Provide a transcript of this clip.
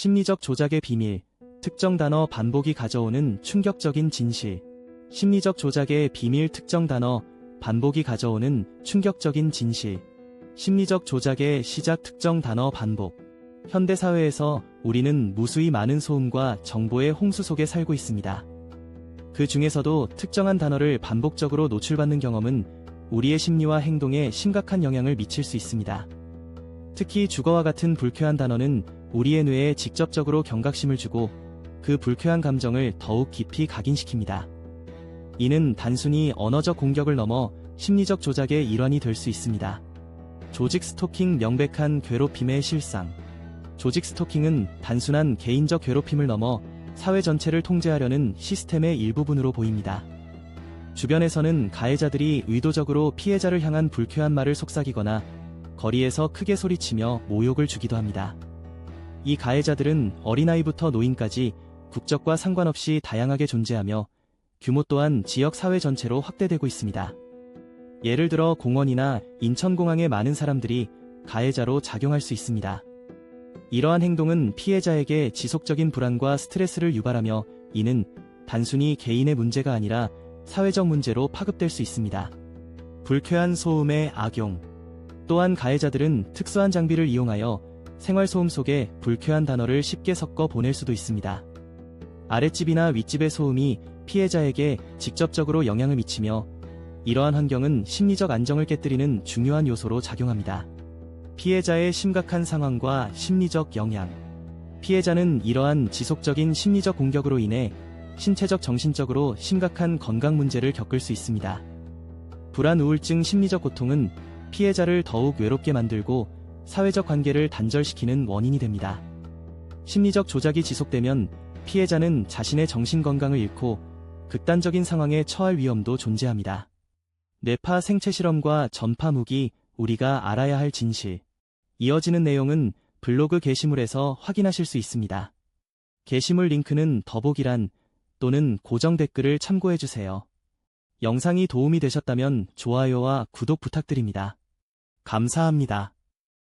심리적 조작의 비밀, 특정 단어 반복이 가져오는 충격적인 진실. 심리적 조작의 비밀 특정 단어 반복이 가져오는 충격적인 진실. 심리적 조작의 시작 특정 단어 반복. 현대사회에서 우리는 무수히 많은 소음과 정보의 홍수 속에 살고 있습니다. 그 중에서도 특정한 단어를 반복적으로 노출받는 경험은 우리의 심리와 행동에 심각한 영향을 미칠 수 있습니다. 특히 주거와 같은 불쾌한 단어는 우리의 뇌에 직접적으로 경각심을 주고 그 불쾌한 감정을 더욱 깊이 각인시킵니다. 이는 단순히 언어적 공격을 넘어 심리적 조작의 일환이 될 수 있습니다. 조직 스토킹 명백한 괴롭힘의 실상. 조직 스토킹은 단순한 개인적 괴롭힘을 넘어 사회 전체를 통제하려는 시스템의 일부분으로 보입니다. 주변에서는 가해자들이 의도적으로 피해자를 향한 불쾌한 말을 속삭이거나 거리에서 크게 소리치며 모욕을 주기도 합니다. 이 가해자들은 어린아이부터 노인까지 국적과 상관없이 다양하게 존재하며 규모 또한 지역 사회 전체로 확대되고 있습니다. 예를 들어 공원이나 인천공항에 많은 사람들이 가해자로 작용할 수 있습니다. 이러한 행동은 피해자에게 지속적인 불안과 스트레스를 유발하며 이는 단순히 개인의 문제가 아니라 사회적 문제로 파급될 수 있습니다. 불쾌한 소음의 악용. 또한 가해자들은 특수한 장비를 이용하여 생활소음 속에 불쾌한 단어를 쉽게 섞어 보낼 수도 있습니다. 아랫집이나 윗집의 소음이 피해자에게 직접적으로 영향을 미치며 이러한 환경은 심리적 안정을 깨뜨리는 중요한 요소로 작용합니다. 피해자의 심각한 상황과 심리적 영향. 피해자는 이러한 지속적인 심리적 공격으로 인해 신체적 정신적으로 심각한 건강 문제를 겪을 수 있습니다. 불안 우울증 심리적 고통은 피해자를 더욱 외롭게 만들고 사회적 관계를 단절시키는 원인이 됩니다. 심리적 조작이 지속되면 피해자는 자신의 정신 건강을 잃고 극단적인 상황에 처할 위험도 존재합니다. 뇌파 생체 실험과 전파 무기, 우리가 알아야 할 진실. 이어지는 내용은 블로그 게시물에서 확인하실 수 있습니다. 게시물 링크는 더보기란 또는 고정 댓글을 참고해주세요. 영상이 도움이 되셨다면 좋아요와 구독 부탁드립니다. 감사합니다.